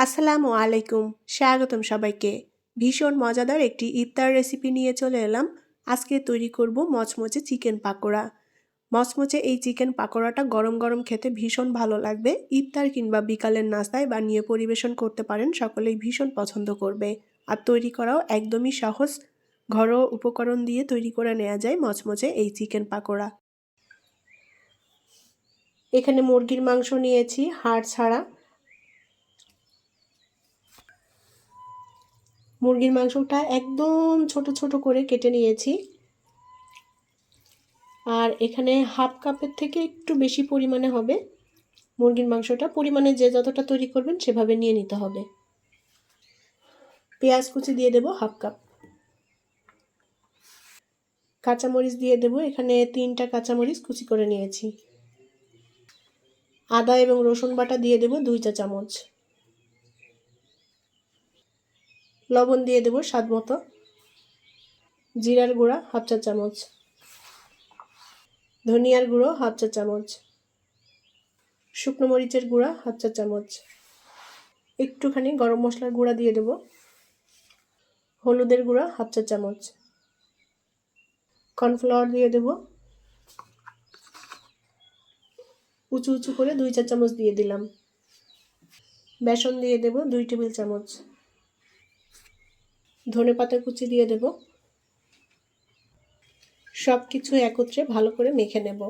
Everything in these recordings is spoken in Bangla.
আসসালামু আলাইকুম, স্বাগতম সবাইকে। ভীষণ মজাদার একটি ইফতার রেসিপি নিয়ে চলে এলাম। আজকে তৈরি করব মচমচে চিকেন পাকোড়া। মচমচে এই চিকেন পাকোড়াটা গরম গরম খেতে ভীষণ ভালো লাগবে। ইফতার কিংবা বিকালের নাস্তায় বানিয়ে পরিবেশন করতে পারেন, সকলেই ভীষণ পছন্দ করবে। আর তৈরি করাও একদমই সহজ। ঘরোয়া উপকরণ দিয়ে তৈরি করে নেওয়া যায় মচমচে এই চিকেন পাকোড়া। এখানে মুরগির মাংস নিয়েছি, হাড় ছাড়া। মুরগির মাংসটা একদম ছোট ছোট করে কেটে নিয়েছি। আর এখানে হাফ কাপের থেকে একটু বেশি পরিমাণে হবে। মুরগির মাংসটা পরিমাণে যে যতটা তৈরি করবেন সেভাবে নিয়ে নিতে হবে। পেঁয়াজ কুচি দিয়ে দেব হাফ কাপ। কাঁচামরিচ দিয়ে দেব। এখানে তিনটা কাঁচামরিচ কুচি করে নিয়েছি। আদা এবং রসুন বাটা দিয়ে দেব দুই চা চামচ লবণ দিয়ে দেবো স্বাদ মতো। জিরার গুঁড়া হাফ চা চামচ। ধনিয়ার গুঁড়ো হাফ চা চামচ। শুকনো মরিচের গুঁড়া হাফ চা চামচ। একটুখানি গরম মশলার গুঁড়া দিয়ে দেব। হলুদের গুঁড়া হাফ চা চামচ। কর্নফ্লাওয়ার দিয়ে দেব। উঁচু উঁচু করে দুই চা চামচ দিয়ে দিলাম। বেসন দিয়ে দেব দুই টেবিল চামচ। ধনে পাতা কুচি দিয়ে দেব। সব কিছু একত্রে ভালো করে মেখে নেব।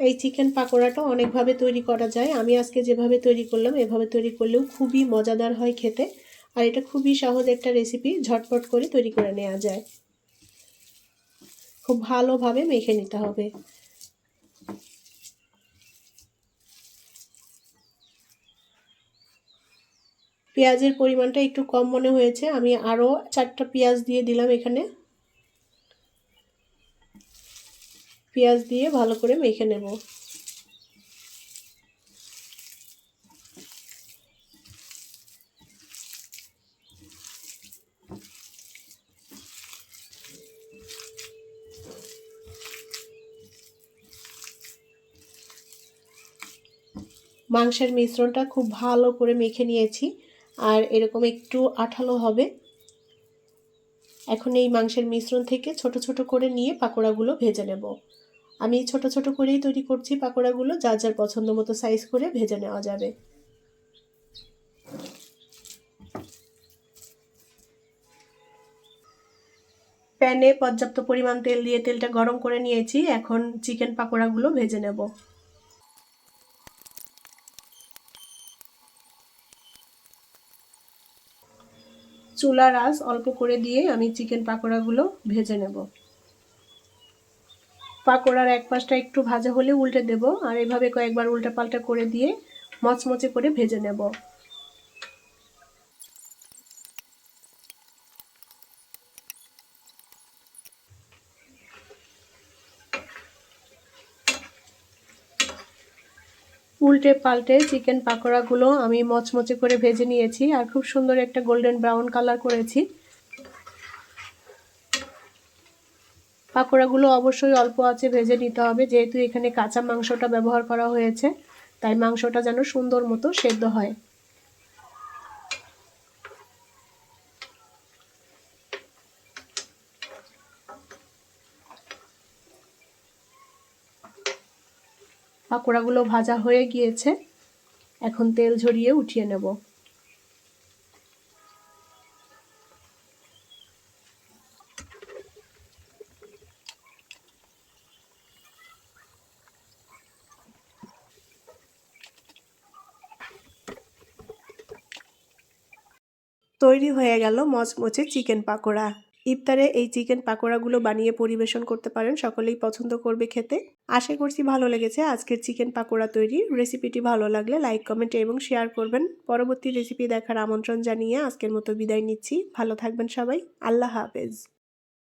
এই চিকেন পাকোড়াটা অনেকভাবে তৈরি করা যায়। আমি আজকে যেভাবে তৈরি করলাম, এভাবে তৈরি করলেও খুবই মজাদার হয় খেতে। আর এটা খুবই সহজ একটা রেসিপি ঝটপট করে তৈরি করে নেওয়া যায়। খুব ভালোভাবে মেখে নিতে হবে। পেঁয়াজের পরিমাণটা একটু কম মনে হয়েছে। আমি আরও চারটা পেঁয়াজ দিয়ে দিলাম এখানে। পেঁয়াজ দিয়ে ভালো করে মেখে নেব। মাংসের মিশ্রণটা খুব ভালো করে মেখে নিয়েছি। আর এরকম একটু আঠালো হবে। এখন এই মাংসের মিশ্রণ থেকে ছোট ছোট করে নিয়ে পাকোড়াগুলো ভেজে নেব। আমি ছোট ছোট করেই তৈরি করছি পাকোড়াগুলো, যার যার পছন্দ মতো সাইজ করে ভেজে নেওয়া যাবে। প্যানে পর্যাপ্ত পরিমাণ তেল দিয়ে তেলটা গরম করে নিয়েছি। এখন চিকেন পাকোড়াগুলো ভেজে নেব। চুলার আঁচ অল্প করে দিয়ে আমি চিকেন পাকোড়াগুলো ভেজে নেব। পাকোড়ার এক পাশটা একটু ভাজা হলে উল্টে দেব আর এভাবে কয়েকবার উল্টা পাল্টা করে দিয়ে মচমচে করে ভেজে নেব। উল্টে পাল্টে চিকেন পাকোড়াগুলো আমি মচমচে করে ভেজে নিয়েছি আর খুব সুন্দর একটা গোল্ডেন ব্রাউন কালার করেছি। পাকোড়াগুলো অবশ্যই অল্প আছে ভেজে নিতে হবে, যেহেতু এখানে কাঁচা মাংসটা ব্যবহার করা হয়েছে, তাই মাংসটা যেন সুন্দর মতো সেদ্ধ হয়। পাকোড়াগুলো ভাজা হয়ে গিয়েছে। এখন তেল ঝরিয়ে উঠিয়ে নেব। তৈরি হয়ে গেল মচমচে চিকেন পাকোড়া। ইফতারে এই চিকেন পাকোড়াগুলো বানিয়ে পরিবেশন করতে পারেন। সকলেই পছন্দ করবে খেতে। আশা করছি ভালো লেগেছে আজকের চিকেন পাকোড়া তৈরি রেসিপিটি ভালো লাগলে লাইক, কমেন্ট এবং শেয়ার করবেন। পরবর্তী রেসিপি দেখার আমন্ত্রণ জানিয়ে আজকের মতো বিদায় নিচ্ছি। ভালো থাকবেন সবাই। আল্লাহ হাফেজ।